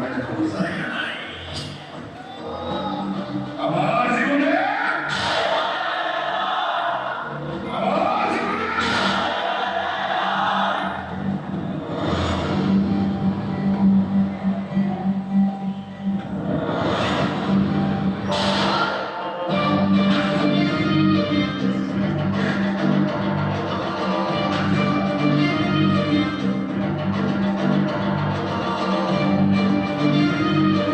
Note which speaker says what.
Speaker 1: ప్రజలకు